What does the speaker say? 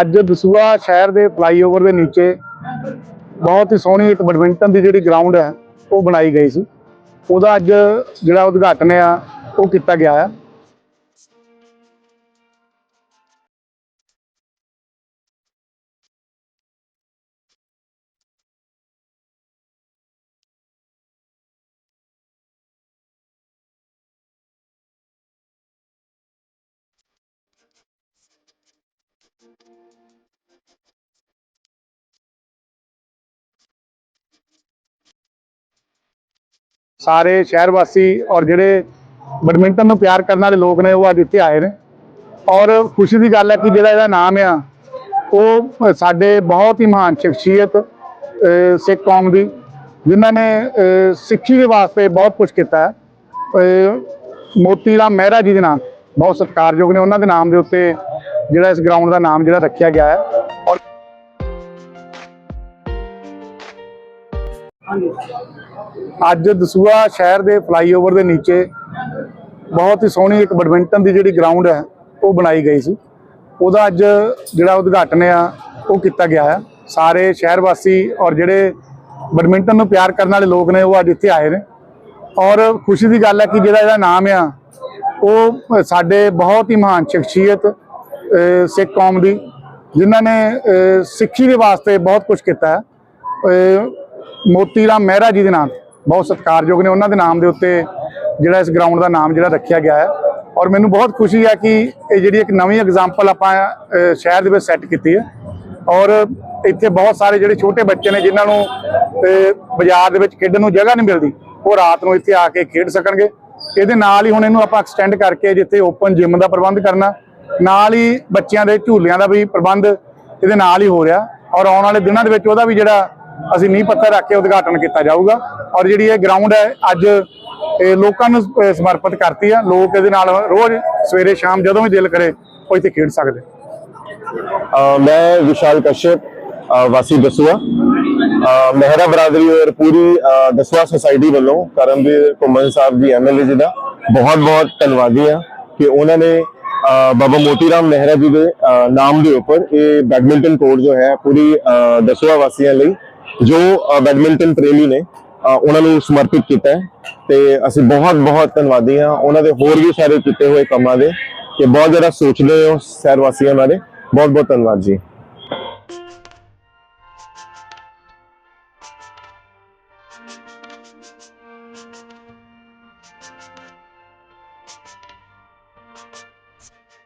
ਅੱਜ ਦਸੂਆ ਸ਼ਹਿਰ ਦੇ ਫਲਾਈਓਵਰ ਦੇ ਨੀਚੇ ਬਹੁਤ ਹੀ ਸੋਹਣੀ ਇੱਕ ਬੈਡਮਿੰਟਨ ਦੀ ਜਿਹੜੀ ਗਰਾਊਂਡ ਹੈ, ਉਹ ਬਣਾਈ ਗਈ ਸੀ। ਉਹਦਾ ਅੱਜ ਜਿਹੜਾ ਉਦਘਾਟਨ ਆ, ਉਹ ਕੀਤਾ ਗਿਆ ਆ। ਸਾਰੇ ਸ਼ਹਿਰ ਵਾਸੀ ਔਰ ਜਿਹੜੇ ਬੈਡਮਿੰਟਨ ਨੂੰ ਪਿਆਰ ਕਰਨ ਵਾਲੇ ਲੋਕ ਨੇ, ਉਹ ਅੱਜ ਇੱਥੇ ਆਏ ਨੇ। ਔਰ ਖੁਸ਼ੀ ਦੀ ਗੱਲ ਹੈ ਕਿ ਜਿਹੜਾ ਇਹਦਾ ਨਾਮ ਆ, ਉਹ ਸਾਡੇ ਬਹੁਤ ਹੀ ਮਹਾਨ ਸ਼ਖਸੀਅਤ ਸਿੱਖ ਕੌਮ ਦੀ, ਜਿਨ੍ਹਾਂ ਨੇ ਸਿੱਖੀ ਦੇ ਵਾਸਤੇ ਬਹੁਤ ਕੁਝ ਕੀਤਾ ਹੈ। ਮੋਤੀ ਰਾਮ ਮਹਿਰਾ ਜੀ ਦੇ ਨਾਮ ਬਹੁਤ ਸਤਿਕਾਰਯੋਗ ਨੇ। ਉਹਨਾਂ ਦੇ ਨਾਮ ਦੇ ਉੱਤੇ ਜਿਹੜਾ ਇਸ ਗਰਾਊਂਡ ਦਾ ਨਾਮ ਜਿਹੜਾ ਰੱਖਿਆ ਗਿਆ ਹੈ। ਔਰ ਅੱਜ ਦਸੂਆ ਸ਼ਹਿਰ ਦੇ ਫਲਾਈਓਵਰ ਦੇ ਨੀਚੇ ਬਹੁਤ ਹੀ ਸੋਹਣੀ ਇੱਕ ਬੈਡਮਿੰਟਨ ਦੀ ਜਿਹੜੀ ਗਰਾਊਂਡ ਹੈ, ਉਹ ਬਣਾਈ ਗਈ ਸੀ। ਉਹਦਾ ਅੱਜ ਜਿਹੜਾ ਉਦਘਾਟਨ ਆ, ਉਹ ਕੀਤਾ ਗਿਆ ਹੈ। ਸਾਰੇ ਸ਼ਹਿਰ ਵਾਸੀ ਔਰ ਜਿਹੜੇ ਬੈਡਮਿੰਟਨ ਨੂੰ ਪਿਆਰ ਕਰਨ ਵਾਲੇ ਲੋਕ ਨੇ, ਉਹ ਅੱਜ ਇੱਥੇ ਆਏ ਨੇ। ਔਰ ਖੁਸ਼ੀ ਦੀ ਗੱਲ ਹੈ ਕਿ ਜਿਹੜਾ ਇਹਦਾ ਨਾਮ ਆ, ਉਹ ਸਾਡੇ ਬਹੁਤ ਹੀ ਮਹਾਨ ਸ਼ਖਸੀਅਤ ਸਿੱਖ ਕੌਮ ਦੀ ਜਿਨ੍ਹਾਂ ਨੇ ਸਿੱਖੀ ਦੇ ਵਾਸਤੇ ਬਹੁਤ ਕੁਝ ਕੀਤਾ ਹੈ। ਮੋਤੀ ਰਾਮ ਮਹਿਰਾ ਜੀ ਦੇ ਨਾਮ ਬਹੁਤ ਸਤਿਕਾਰਯੋਗ ਨੇ। ਉਹਨਾਂ ਦੇ ਨਾਮ ਦੇ ਉੱਤੇ ਜਿਹੜਾ ਇਸ ਗਰਾਊਂਡ ਦਾ ਨਾਮ ਜਿਹੜਾ ਰੱਖਿਆ ਗਿਆ ਹੈ। ਔਰ ਮੈਨੂੰ ਬਹੁਤ ਖੁਸ਼ੀ ਹੈ ਕਿ ਇਹ ਜਿਹੜੀ ਇੱਕ ਨਵੀਂ ਐਗਜ਼ਾਮਪਲ ਆਪਾਂ ਸ਼ਹਿਰ ਦੇ ਵਿੱਚ ਸੈੱਟ ਕੀਤੀ ਹੈ। ਔਰ ਇੱਥੇ ਬਹੁਤ ਸਾਰੇ ਜਿਹੜੇ ਛੋਟੇ ਬੱਚੇ ਨੇ ਜਿਨ੍ਹਾਂ ਨੂੰ ਅਹ, ਬਾਜ਼ਾਰ ਦੇ ਵਿੱਚ ਖੇਡਣ ਨੂੰ ਜਗ੍ਹਾ ਨਹੀਂ ਮਿਲਦੀ ਉਹ ਰਾਤ ਨੂੰ ਇੱਥੇ ਆ ਕੇ ਖੇਡ ਸਕਣਗੇ। ਇਹਦੇ ਨਾਲ ਹੀ ਹੁਣ ਇਹਨੂੰ ਆਪਾਂ ਐਕਸਟੈਂਡ ਕਰਕੇ ਜਿੱਥੇ ਓਪਨ ਜਿਮ ਦਾ ਪ੍ਰਬੰਧ ਕਰਨਾ ਨਾਲ ਹੀ ਬੱਚਿਆਂ ਦੇ ਝੂਲਿਆਂ ਦਾ ਵੀ ਪ੍ਰਬੰਧ ਇਹਦੇ ਨਾਲ ਹੀ ਹੋ ਰਿਹਾ ਔਰ ਆਉਣ ਵਾਲੇ ਦਿਨਾਂ ਦੇ ਵਿੱਚ ਉਹਦਾ ਵੀ ਜਿਹੜਾ ਅਸੀਂ ਨੀਂਹ ਪੱਥਰ ਰੱਖ ਕੇ ਉਦਘਾਟਨ ਕੀਤਾ ਜਾਊਗਾ ਔਰ ਜਿਹੜੀ ਇਹ ਗਰਾਊਂਡ ਹੈ, ਅੱਜ ਇਹ ਲੋਕਾਂ ਨੂੰ ਸਮਰਪਿਤ ਕਰਤੀ ਆ। ਲੋਕ ਇਹਦੇ ਨਾਲ ਰੋਜ਼ ਸਵੇਰੇ ਸ਼ਾਮ ਜਦੋਂ ਵੀ ਦਿਲ ਕਰੇ ਉਹ ਇੱਥੇ ਖੇਡ ਸਕਦੇ। ਮੈਂ ਵਿਸ਼ਾਲ ਕਸ਼ਯਪ ਵਾਸੀ ਦਸੂਆ। ਮਹਿਰਾ ਬਰਾਦਰੀ ਔਰ ਪੂਰੀ ਦਸੂਆ ਸੁਸਾਇਟੀ ਵੱਲੋਂ ਕਰਮਵੀਰ ਘੁੰਮਣ ਸਾਹਿਬ ਜੀ ਐਮਐਲਏ ਜੀ ਦਾ ਬਹੁਤ ਬਹੁਤ ਧੰਨਵਾਦੀ ਹਾਂ ਕਿ ਉਹਨਾਂ ਨੇ बाबा मोतीराम मेहरा जी के नाम के उपर ये बैडमिंटन कोर्ट जो है, पूरी दसवा वास जो बैडमिंटन प्रेमी ने उन्होंने समर्पित किया है। तो असं बहुत बहुत धनवादी हाँ। उन्होंने होर भी सारे किए हुए कामों के कि बहुत ज़्यादा सोचने शहर वासियों बारे बहुत बहुत धनवाद जी।